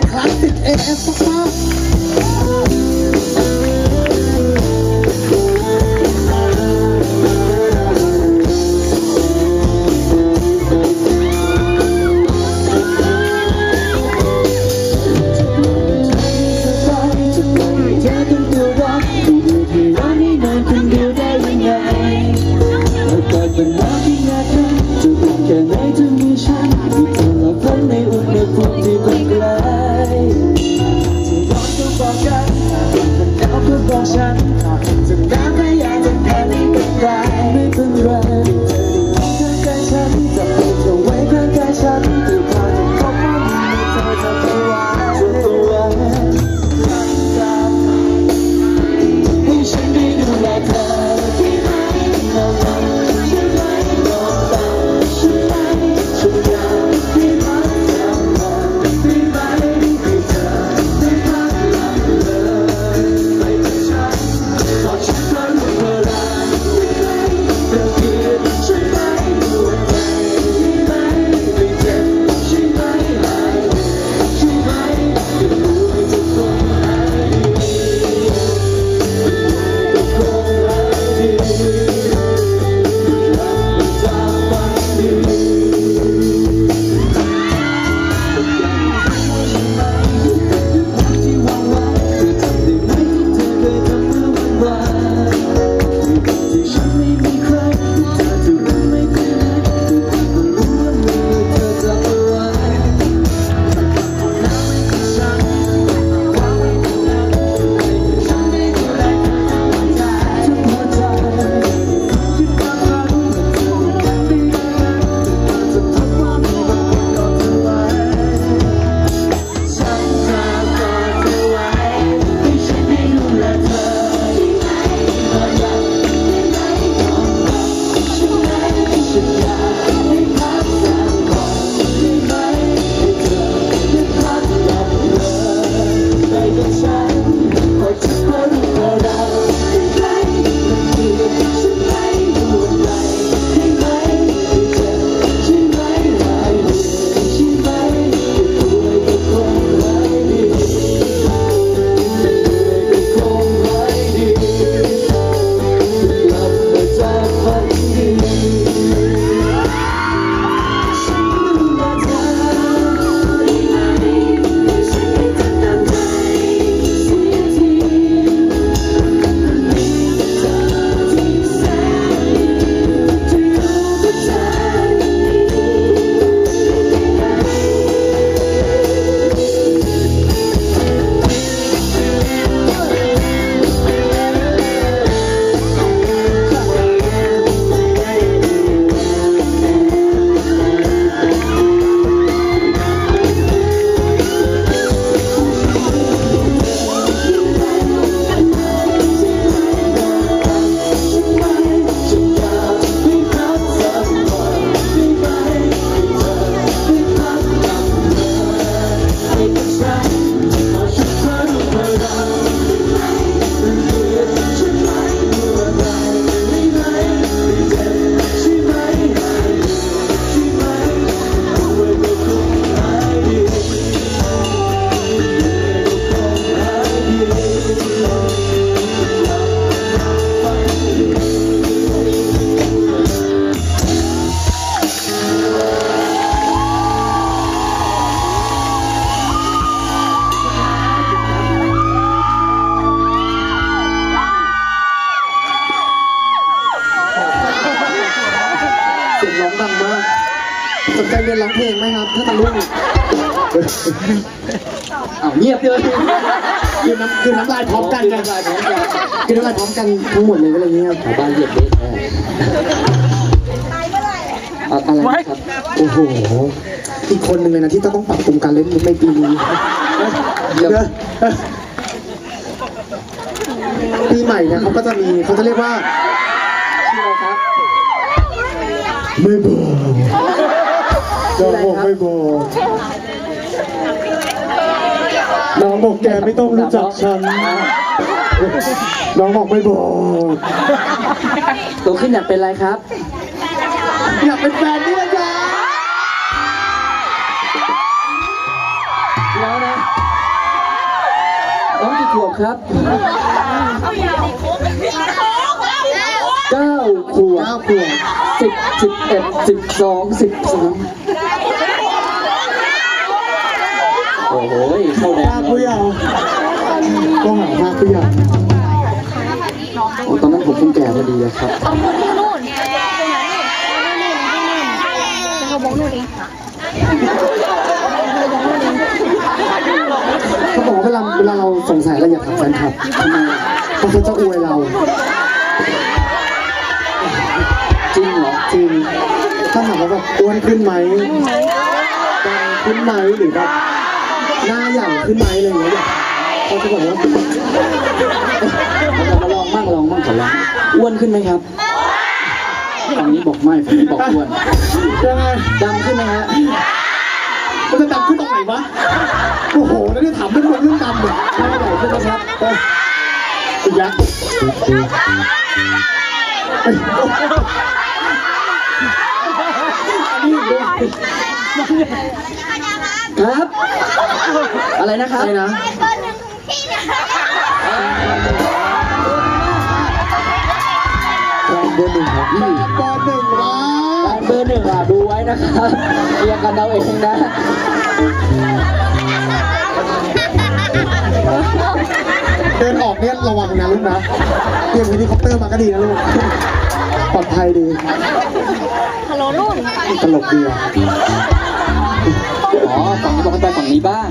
Classic AF องดังมากสนใจเรียนร้องเพลงไหมครับถ้าตะลุงเอาเงียบเลยคือน้ำคือน้ำลายพร้อมกันนะคือน้ำลายพร้อมกันทั้งหมดเลยก็เลยเงียบบ้านเหยียบเละอะไรครับโอ้โหอีกคนหนึ่งเลยนะที่ต้องปรับปรุงการเล่นมุกในปีนี้ปีใหม่เนี่ยเขาก็จะมีเขาจะเรียกว่า ไม่บอกน้องบอกไม่บอกน้องบอกแกไม่ต้องรู้จักฉัน น้องบอกไม่บอกตัวขึ้นอยากเป็นอะไรครับ อยากเป็นแฟนนี่นะจ๊ะแล้วนะน้องกี่ขวบครับ เก้าขวบเก้าขวบสิบสิบเอ็ดสิบสองสิบสามโอ้โหเข้าแดภางคเลผู้ยเยาว์ก็หาภาคผู้เยาว์โอ้ตอนนั้นผมเพิ่งแก่พอดีอะครับเอามือที่นู่นไปหานู่นนู่นนู่นจะเขาบอกนู่นเองเขาบอกว่าเวลาเวลาเราสงสัยอะไรอย่าถามแฟนคลับทำไมเพราะเขาจะอวยเรา รอจริงถ้าถามว่าแบบอ้วนขึ้นไหมดังขึ้นไหมหรือแบบหน้าหยั่งขึ้นไหมอะไรอย่างเงี้ยเขาจะบอกว่าเรามาลองมั่งลองมั่งขอลองอ้วนขึ้นไหมครับฝั่งนี้บอกไม่ฝั่งนี้บอกอ้วนยังไงดำขึ้นไหมฮะมันจะดำขึ้นตรงไหนวะโอ้โหแล้วนี่ถามเรื่องเรื่องดำเนี่ยหน้าใหญ่ขึ้นไหมครับเอ้ยอีกแล้วอันนี้ดู ครับ อะไรนะครับอะไรนะแฟนเบอร์หนึ่งครับอืมเบอร์หนึ่งว้าเบอร์หนึ่งอะดูไว้นะครับเรียงกันเอาเองนะเดินออกเนี่ยระวังนะลูกนะเตรียมเฮลิคอปเตอร์มาก็ดีนะลูกปลอดภัยดีฮัล โหลนู่นตลกดีอะอ๋อฝั่งนี้บอกให้ไปฝั่งนี้บ้าง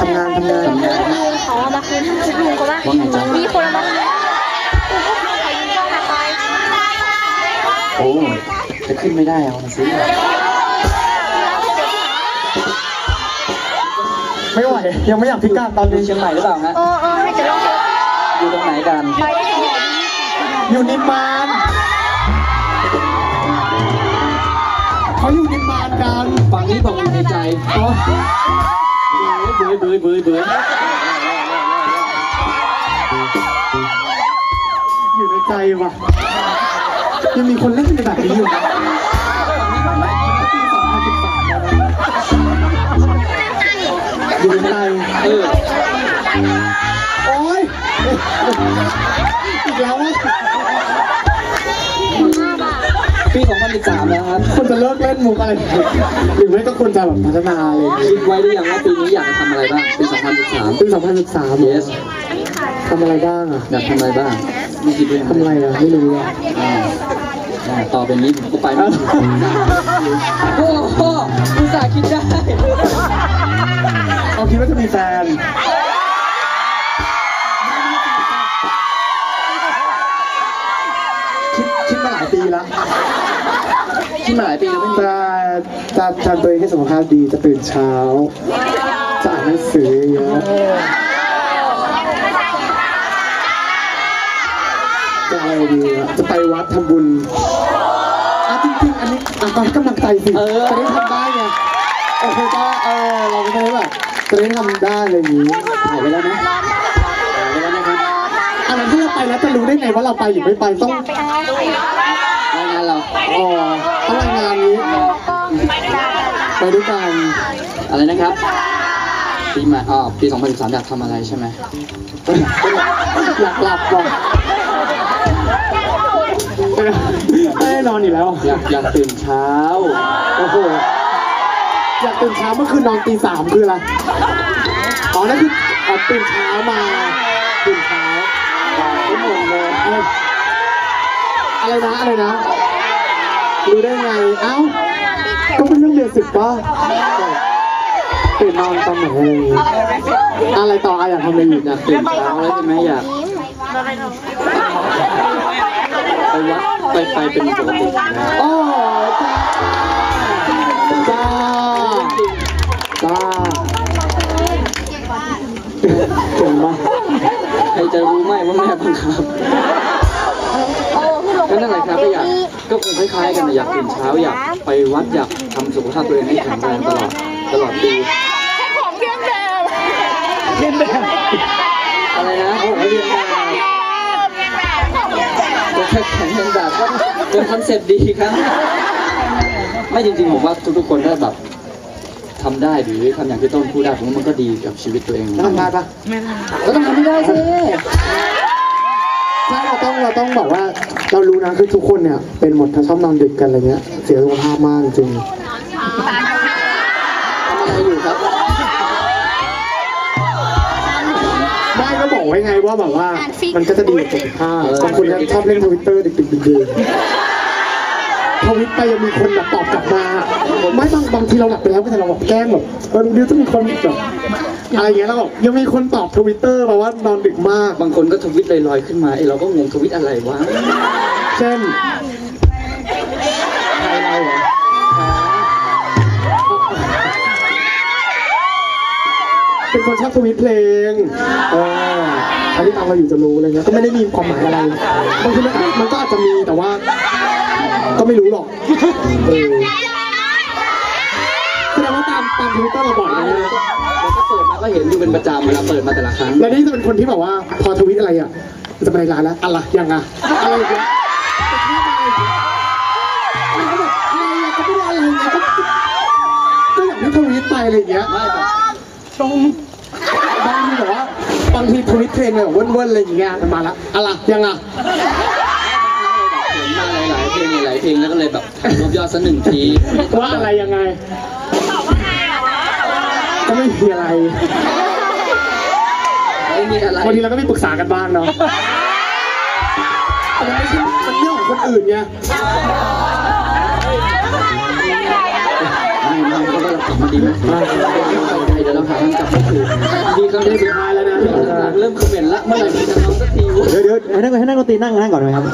ทำงานทำงานลุงเขาเอามาคืนชุดลุงก็ว่าว่าไงจ๊ะมีคนเอามาคืนเขายิงจ้องมาไปโอ้จะขึ้นไม่ได้เอามาซื้อไม่ไหวยังไม่อยากพิการตอนดูนี้เชียงใหม่หรือเปล่าฮะเออเออให้จะลองอยู่ตรงไหนกันไปได้ไหมอยู่นิมมาน เขาอยู่ในิมานกันฝั่งนี้บอกอยู่ในใจอ๋อเบื่อเบื่อเบื่อเบื่ออยู่ในใจว่ะยังมีคนเล่นในแบบนี้อยู่ จะเลิกเล่นมุกอะไรหรือไม่ก็ควรจะแบบพัฒนาอะไรอย่างเงี้ยคิดไว้หรือยังว่าปีนี้อยากจะทำอะไรบ้างปี 2013ปี2013 yes ทำอะไรบ้างอะอยากทำอะไรบ้างไม่คิดด้วยทำอะไรอะไม่รู้อะอ่าอ่าต่อเป็นนี้ผมก็ไปไม่ถูกโอ้โหอุตส่าห์คิดได้ เอาคิดว่าจะมีแฟน คิดคิดมาหลายปีแล้ว คิดมาหลายปีแล้วไม่มีจะจะจะตัวเองให้สุขภาพดีจะตื่นเช้า จะอ่านหนังสือเยอะจะอะไรดีอะจะไปวัดทำบุญอะจริงๆอันนี้อะก็ให้กำลังใจสิเออ จะได้ทำได้ไงโอเคก็เออเราก็จะได้แบบจะได้ทำได้อะไรอย่างนี้ถ่ายไปแล้วนะถ่ายไปแล้วนะครับอันนั้นที่เราไปแล้วจะรู้ได้ไงว่าเราไปหรือไม่ไปต้องไปเอารายงานเราอ๋อต้องรายงานนี้ไปด้วยกันอะไรนะครับปีใหม่อ๋อปี 2013อยากทำอะไรใช่ไหมอยากหลับก่อนไม่ได้นอนอีกแล้ว อยากอยากตื่นเช้า โอ้โห อยากตื่นเช้าเมื่อคืนนอนตีสามคืออะไร อ๋อ นั่นคืออ๋อตื่นเช้ามา ตื่นเช้าไม่หมดเลยเอ้ยอะไรนะ อะไรนะ รู้ได้ไง เอ้า ก็เป็นเรื่องเรียนสิบป่ะตื่นนอนตอนไหนอะไรอย่างงี้อะไรต่ออะอยากทำอะไรอีกอยากตื่นเช้าแล้วใช่ไหมอยากไปวัดไปไปเป็นปกตินะโอ้จ้าจ้าจ้าเก่งมากใครจะรู้ไหมว่าแม่บังคับโอ้พี่ลงก็ นั่นแหละครับก็อยากก็คงคล้ายๆกันอยากตื่นเช้าอยากไปวัดอยากทำสุขภาพตัวเองให้แข็งแรงตลอดตลอดปีของเพียงแบบเล่นแบบอะไรนะโอ้โหเรียนมาก็แค่แข็งเป็นแบบก็เป็นคอนเซ็ปต์ดีครับไม่จริงๆผมว่าทุกๆคนถ้าแบบทำได้หรือทำอย่างที่ต้นพูดได้ผมว่ามันก็ดีกับชีวิตตัวเองทำได้ปะไม่ได้ก็ต้องทำให้ได้สิ ใช่เราต้องเราต้องบอกว่าเรารู้นะคือทุกคนเนี่ยเป็นหมดถ้าชอบนอนดึกกันอะไรเงี้ยเสียสุขภาพมากจริงทำอะไรอยู่ครับไม่ก็บอกไว้ไงว่าแบบว่า มันก็จะดีกับสุขภาพบางคนก็ชอบเล่นทวิตเตอร์ดึกๆดื่นๆทวิตไปยังมีคนแบบตอบกลับมา ไม่บางบางทีเราหลับไปแล้วก็แต่เราแบบแกล้งแบบเออเดี๋ยวจะมีคนแบบ อะไรเงี้ยแล้วแบบยังมีคนตอบทวิตเตอร์มาว่านอนดึกมาก บางคนก็ทวิตลอยๆขึ้นมาไอ้เราก็งงทวิตอะไรวะเช่นใครเราเหรอเป็นคนชอบทวิตเพลงเออใครที่ตามเราอยู่จะรู้อะไรเงี้ย ก็ไม่ได้มีความหมายอะไรบางทีมันมันก็อาจจะมีแต่ว่า ก็ไม่รู้หรอกเออแสดงว่า ตามตามทวิตเตอร์เราบ่อยนะเนี่ยแล้วก็เปิดมาก็เห็นอยู่เป็นประจำเวลาเปิดมาแต่ละครั้ง แล้วนี่จะเป็นคนที่แบบว่าพอทวิตอะไรอะจะไปในร้านแล้วอะไรยังอะอะไรอย่างเงี้ยจะชอบอะไรอย่างเงี้ยเราก็แบบอะไรอะก็ไม่ได้อะไรเงี้ยก็ก็อย่างที่ทวิตไปอะไรอย่างเงี้ยไม่แบบตรงบางทีแบบว่าบางทีทวิตเทรนด์แบบเว้นๆอะไรอย่างเงี้ยมันมาละอะไรยังอะเห็นมาหลายๆเพลงหลายๆเพลงแล้วก็เลยแบบรวบยอดสักหนึ่งทีว่าอะไรยังไง ก็ไม่มีอะไรไม่มีอะไรบางทีเราก็มีปรึกษากันบ้างเนาะแต่มันไม่ใช่มันเรื่องของคนอื่นไงไม่ไม่เพราะว่าเรากลับมาดีไหมเดี๋ยวเราหาทางกลับไม่ถูกดีครั้งที่สุดท้ายแล้วนะเริ่มคอมเมนต์ละเมื่อไหร่มีจะน้องสักทีเดี๋ยวเดี๋ยวให้นั่งให้นั่งดนตรีนั่งนั่งก่อนไหมครับ